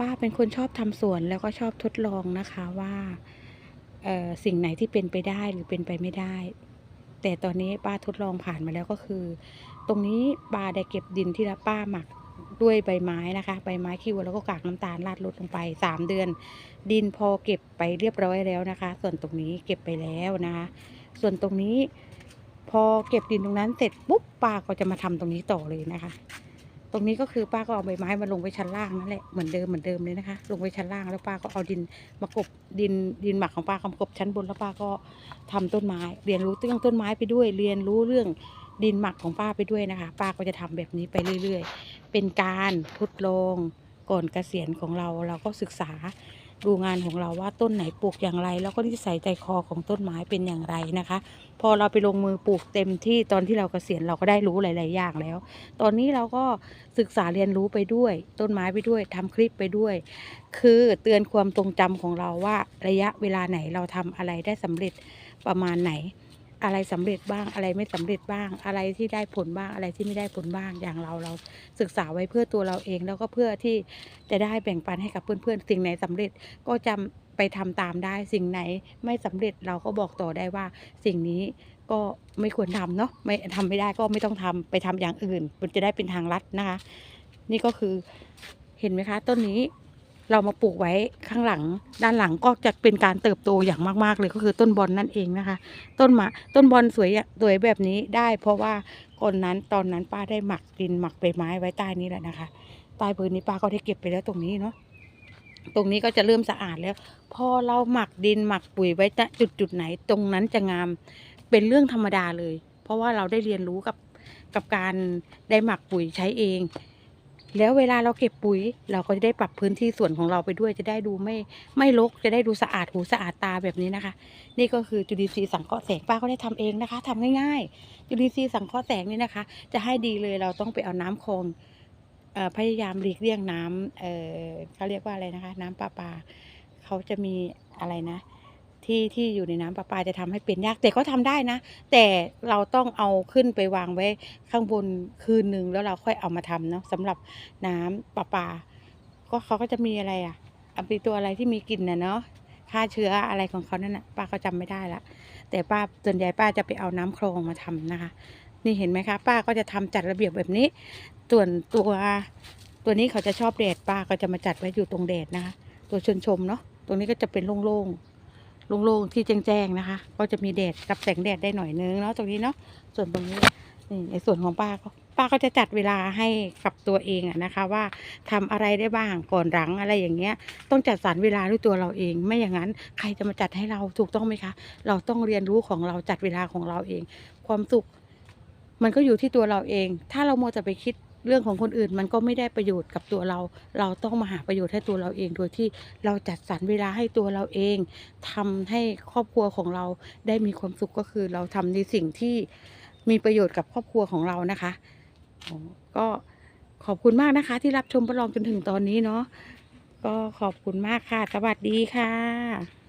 ป้าเป็นคนชอบทำสวนแล้วก็ชอบทดลองนะคะว่าสิ่งไหนที่เป็นไปได้หรือเป็นไปไม่ได้ แต่ตอนนี้ป้าทดลองผ่านมาแล้วก็คือ ตรงนี้ป้าได้เก็บดินที่ละป้าหมักด้วยใบไม้นะคะ ใบไม้คิวแล้วก็กากน้ำตาลราดลดลงไป 3 เดือน ดินพอเก็บไปเรียบร้อยแล้วนะคะ ส่วนตรงนี้เก็บไปแล้วนะคะ ส่วนตรงนี้ พอเก็บดินตรงนั้นเสร็จปุ๊บป้าก็จะมาทำตรงนี้ต่อเลยนะคะ ตรงนี้ก็คือป้าก็เอาใบไม้มาลงไว้ชั้นล่างนั่นแหละเหมือนเดิมเหมือนเดิมเลยนะคะ ลงไว้ชั้นล่างแล้วป้าก็เอาดินมากบดินดินหมักของป้ากำกบชั้นบนแล้วป้าก็ทำต้นไม้ เรียนรู้เรื่องต้นไม้ไปด้วย เรียนรู้เรื่องดินหมักของป้าไปด้วยนะคะ ป้าก็จะทำแบบนี้ไปเรื่อย ๆ เป็นการทดลองก่อนเกษียณของเราเราก็ศึกษา ดูงานของเราว่าต้นไหนปลูกอย่างไร แล้วก็นิสัยใจคอของต้นไม้เป็นอย่างไรนะคะ พอเราไปลงมือปลูกเต็มที่ตอนที่เราเกษียณเราก็ได้รู้หลายๆอย่างแล้ว ตอนนี้เราก็ศึกษาเรียนรู้ไปด้วย ต้นไม้ไปด้วยทำคลิปไปด้วย คือเตือนความทรงจำของเราว่าระยะเวลาไหนเราทำอะไรได้สำเร็จประมาณไหน อะไรสำเร็จบ้างอะไรไม่สำเร็จบ้าง อะไรที่ได้ผลบ้างอะไรที่ไม่ได้ผลบ้างอย่างเราเราศึกษาไว้เพื่อตัวเราเอง แล้วก็เพื่อที่จะได้แบ่งปันให้กับเพื่อนๆ สิ่งไหนสำเร็จก็จำไปทำตามได้สิ่งไหนไม่สำเร็จเราก็บอกต่อได้ว่า สิ่งนี้ก็ไม่ควรทำเนาะไม่ทำไม่ได้ก็ไม่ต้องทำไปทำอย่างอื่น มันจะได้เป็นทางลัดนะคะ นี่ก็คือเห็นไหมคะต้นนี้ เรามาปลูกไว้ข้างหลังด้านหลังก็จะเป็นการเติบโตอย่างมาก ๆ เลยก็คือต้นบอลนั่นเองนะคะ ต้นมะต้นบอลสวยสวยแบบนี้ได้ เพราะว่าก่อนนั้นตอนนั้นป้าได้หมักดินหมักใบไม้ไว้ใต้นี้แหละนะคะใต้พื้นนี้ป้าก็ได้เก็บไปแล้วตรงนี้เนาะตรงนี้ก็จะเริ่มสะอาดแล้ว พอเราหมักดินหมักปุ๋ยไว้จุดจุดไหน ตรงนั้นจะงามเป็นเรื่องธรรมดาเลย เพราะว่าเราได้เรียนรู้กับกับการได้หมักปุ๋ยใช้เอง แล้วเวลาเราเก็บปุ๋ย เราก็จะได้ปรับพื้นที่ส่วนของเราไปด้วยจะได้ดูไม่ไม่รกจะได้ดูสะอาดหูสะอาดตาแบบนี้นะคะ นี่ก็คือจุลินทรีย์สังเคราะห์แสงป้าก็ได้ทำเองนะคะทำง่ายๆ จุลินทรีย์สังเคราะห์แสงนี่นะคะ จะให้ดีเลยเราต้องไปเอาน้ำคลองอพยายามหลีกเลี่ยงน้ำเเขาเรียกว่าอะไรนะคะ น้ำประปาเขาจะมีอะไรนะ ที่ที่อยู่ในน้ำประปาจะทำให้เป็นยาก แต่ก็ทำได้นะ แต่เราต้องเอาขึ้นไปวางไว้ข้างบนคืนหนึ่งแล้วเราค่อยเอามาทำเนาะสำหรับน้ำประปา ก็เขาก็จะมีอะไรอะเอาไปตัวอะไรที่มีกลิ่นนะเนาะฆ่าเชื้ออะไรของเขานั่นน่ะป้าก็จำไม่ได้ละแต่ป้าส่วนใหญ่ป้าจะไปเอาน้ำคลองมาทำนะคะ นี่เห็นไหมคะ ป้าก็จะทำจัดระเบียบแบบนี้ ส่วนตัวตัวนี้เขาจะชอบแดดป้าก็จะมาจัดไว้อยู่ตรงแดดนะคะ ตัวชนชมเนาะตรงนี้ก็จะเป็นโล่งๆ โล่งๆที่แจ้งๆนะคะ ก็จะมีแดดกับแสงแดดได้หน่อยนึงเนาะตรงนี้เนาะส่วนตรงนี้นี่ในส่วนของป้าก็ป้าก็จะจัดเวลาให้กับตัวเองอะนะคะว่าทำอะไรได้บ้างก่อนหลังอะไรอย่างเงี้ย ต้องจัดสรรเวลาด้วยตัวเราเอง ไม่อย่างนั้นใครจะมาจัดให้เราถูกต้องไหมคะ เราต้องเรียนรู้ของเราจัดเวลาของเราเอง ความสุข มันก็อยู่ที่ตัวเราเอง ถ้าเราโมวแต่ไปคิด เรื่องของคนอื่นมันก็ไม่ได้ประโยชน์กับตัวเรา เราต้องมาหาประโยชน์ให้ตัวเราเอง โดยที่เราจัดสรรเวลาให้ตัวเราเองทำให้ครอบครัวของเราได้มีความสุขก็คือ เราทำในสิ่งที่มีประโยชน์กับครอบครัวของเรานะคะอ๋อก็ขอบคุณมากนะคะ ที่รับชมประลองจนถึงตอนนี้เนาะก็ขอบคุณมากค่ะ สวัสดีค่ะ